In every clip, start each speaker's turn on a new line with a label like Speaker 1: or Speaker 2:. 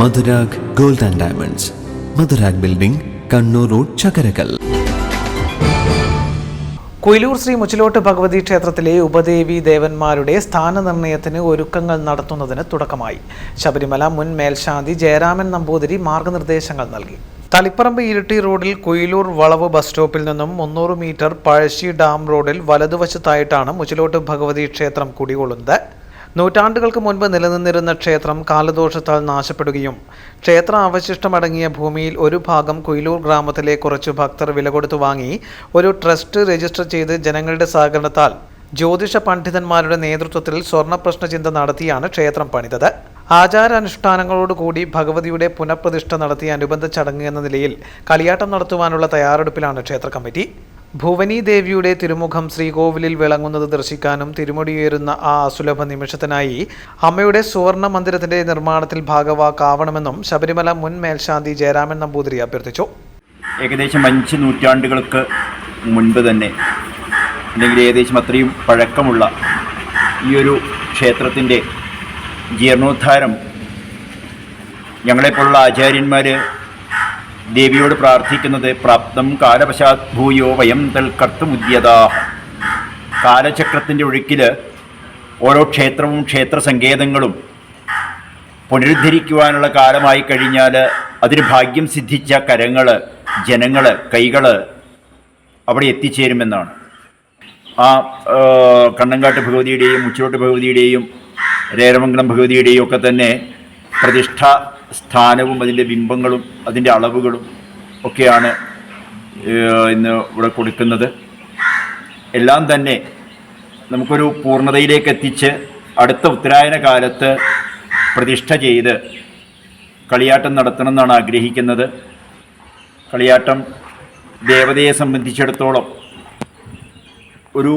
Speaker 1: Madhurag gold and diamonds. Madhurag building Kannur road Chakkarakkal.
Speaker 2: Kuyilur Shri Muchilot Bhagavathi ക്ഷേത്രത്തിലെ ഉപദേവി ദേവന്മാരുടെ സ്ഥാനനിർണയത്തിന് ഒരുക്കങ്ങൾ നടത്തുന്നതിന് തുടക്കമായി. ശബരിമല മുൻ മേൽശാന്തി ജയരാമൻ നമ്പൂതിരി മാർഗനിർദ്ദേശങ്ങൾ നൽകി. തളിപ്പറമ്പ് ഇരിട്ടി റോഡിൽ കുയിലൂർ വളവ് ബസ് സ്റ്റോപ്പിൽ നിന്നും മുന്നൂറ് മീറ്റർ പഴശ്ശി ഡാം റോഡിൽ വലതുവശത്തായിട്ടാണ് മുച്ചിലോട്ട് ഭഗവതി ക്ഷേത്രം കുടികൊള്ളുന്നത്. നൂറ്റാണ്ടുകൾക്ക് മുൻപ് നിലനിന്നിരുന്ന ക്ഷേത്രം കാലദോഷത്താൽ നാശപ്പെടുകയും ക്ഷേത്ര അവശിഷ്ടമടങ്ങിയ ഭൂമിയിൽ ഒരു ഭാഗം കുയിലൂർ ഗ്രാമത്തിലെ കുറച്ചു ഭക്തർ വില കൊടുത്തു വാങ്ങി ഒരു ട്രസ്റ്റ് രജിസ്റ്റർ ചെയ്ത് ജനങ്ങളുടെ സഹകരണത്താൽ ജ്യോതിഷ പണ്ഡിതന്മാരുടെ നേതൃത്വത്തിൽ സ്വർണപ്രശ്ന ചിന്ത നടത്തിയാണ് ക്ഷേത്രം പണിതത്. ആചാരാനുഷ്ഠാനങ്ങളോടുകൂടി ഭഗവതിയുടെ പുനഃപ്രതിഷ്ഠ നടത്തിയ അനുബന്ധ ചടങ്ങ് എന്ന നിലയിൽ കളിയാട്ടം നടത്തുവാനുള്ള തയ്യാറെടുപ്പിലാണ് ക്ഷേത്ര കമ്മിറ്റി. ഭുവനി ദേവിയുടെ തിരുമുഖം ശ്രീകോവിലിൽ വിളങ്ങുന്നത് ദർശിക്കാനും തിരുമുടിയേറുന്ന ആ അസുലഭ നിമിഷത്തിനായി അമ്മയുടെ സുവർണ മന്ദിരത്തിന്റെ നിർമ്മാണത്തിൽ ഭാഗവാക്കാവണമെന്നും ശബരിമല മുൻ മേൽശാന്തി ജയരാമൻ നമ്പൂതിരി അഭ്യർത്ഥിച്ചു.
Speaker 3: ഏകദേശം അഞ്ച് നൂറ്റാണ്ടുകൾക്ക് മുൻപ് തന്നെ അല്ലെങ്കിൽ ഏകദേശം അത്രയും പഴക്കമുള്ള ഈ ഒരു ക്ഷേത്രത്തിന്റെ ജീർണോദ്ധാരം ഞങ്ങളെപ്പോലുള്ള ആചാര്യന്മാർ ദേവിയോട് പ്രാർത്ഥിക്കുന്നത് പ്രാപ്തം കാലപശാത് ഭൂയോ വയം തൽ കർത്തുമുദ്യത കാലചക്രത്തിന്റെ ഒഴുക്കിൽ ഓരോ ക്ഷേത്രവും ക്ഷേത്ര സങ്കേതങ്ങളും പുനരുദ്ധരിക്കുവാനുള്ള കാലമായി കഴിഞ്ഞാൽ അതിന് ഭാഗ്യം സിദ്ധിച്ച കരങ്ങൾ ജനങ്ങൾ കൈകൾ അവിടെ എത്തിച്ചേരുമെന്നാണ്. ആ ആ, കണ്ണങ്കാട്ട് ഭഗവതിയുടെയും മുച്ചോട്ട് ഭഗവതിയുടെയും രേരമംഗലം ഭഗവതിയുടെയും ഒക്കെ തന്നെ പ്രതിഷ്ഠാ സ്ഥാനവും അതിന്റെ ബിംബങ്ങളും അതിന്റെ അളവുകളും ഒക്കെയാണ് ഇന്ന് ഇവിടെ കൊടുക്കുന്നത്. എല്ലാം തന്നെ നമുക്കൊരു പൂർണതയിലേക്ക് എത്തിച്ച് അടുത്ത ഉത്തരായന കാലത്ത് പ്രതിഷ്ഠ ചെയ്ത് കളിയാട്ടം നടത്തണം എന്നാണ് ആഗ്രഹിക്കുന്നത്. കളിയാട്ടം ദേവതയെ സംബന്ധിച്ചിടത്തോളം ഒരു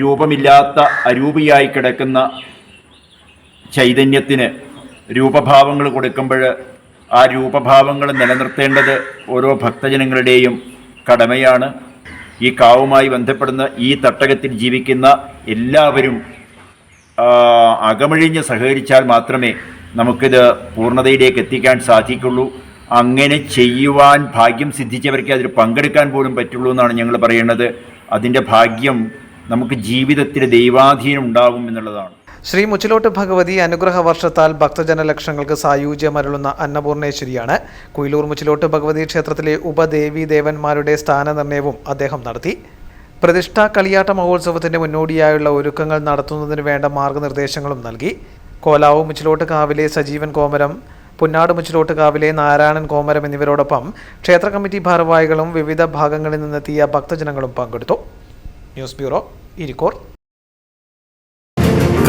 Speaker 3: രൂപമില്ലാത്ത അരൂപിയായി കിടക്കുന്ന ചൈതന്യത്തിന് രൂപഭാവങ്ങൾ കൊടുക്കുമ്പോൾ ആ രൂപഭാവങ്ങൾ നിലനിർത്തേണ്ടത് ഓരോ ഭക്തജനങ്ങളുടെയും കടമയാണ്. ഈ കാവുമായി ബന്ധപ്പെടുന്ന ഈ തട്ടകത്തിൽ ജീവിക്കുന്ന എല്ലാവരും അകമഴിഞ്ഞ് സഹകരിച്ചാൽ മാത്രമേ നമുക്കിത് പൂർണതയിലേക്ക് എത്തിക്കാൻ സാധിക്കുള്ളൂ. അങ്ങനെ ചെയ്യുവാൻ ഭാഗ്യം സിദ്ധിച്ചവർക്ക് അതിൽ പങ്കെടുക്കാൻ പോലും പറ്റുള്ളൂ എന്നാണ് ഞങ്ങൾ പറയുന്നത് അതിന്റെ ഭാഗ്യം നമുക്ക് ജീവിതത്തിൽ ദൈവാധീനം ഉണ്ടാകും എന്നുള്ളതാണ്.
Speaker 2: ശ്രീ മുച്ചിലോട്ട് ഭഗവതി അനുഗ്രഹ വർഷത്താൽ ഭക്തജന ലക്ഷങ്ങൾക്ക് സായുജ്യമരുളുന്ന അന്നപൂർണേശ്വരിയാണ്. കുയിലൂർ മുച്ചിലോട്ട് ഭഗവതി ക്ഷേത്രത്തിലെ ഉപദേവി ദേവന്മാരുടെ സ്ഥാനനിർണയവും അദ്ദേഹം നടത്തി. പ്രതിഷ്ഠാ കളിയാട്ട മഹോത്സവത്തിന്റെ മുന്നോടിയായുള്ള ഒരുക്കങ്ങൾ നടത്തുന്നതിന് വേണ്ട മാർഗനിർദ്ദേശങ്ങളും നൽകി. കോലാവ് മുച്ചിലോട്ട് കാവിലെ സജീവൻ കോമരം പുന്നാട് മുച്ചിലോട്ട് കാവിലെ നാരായണൻ കോമരം എന്നിവരോടൊപ്പം ക്ഷേത്ര കമ്മിറ്റി ഭാരവാഹികളും വിവിധ ഭാഗങ്ങളിൽ നിന്നെത്തിയ ഭക്തജനങ്ങളും പങ്കെടുത്തു. News bureau Irikkur.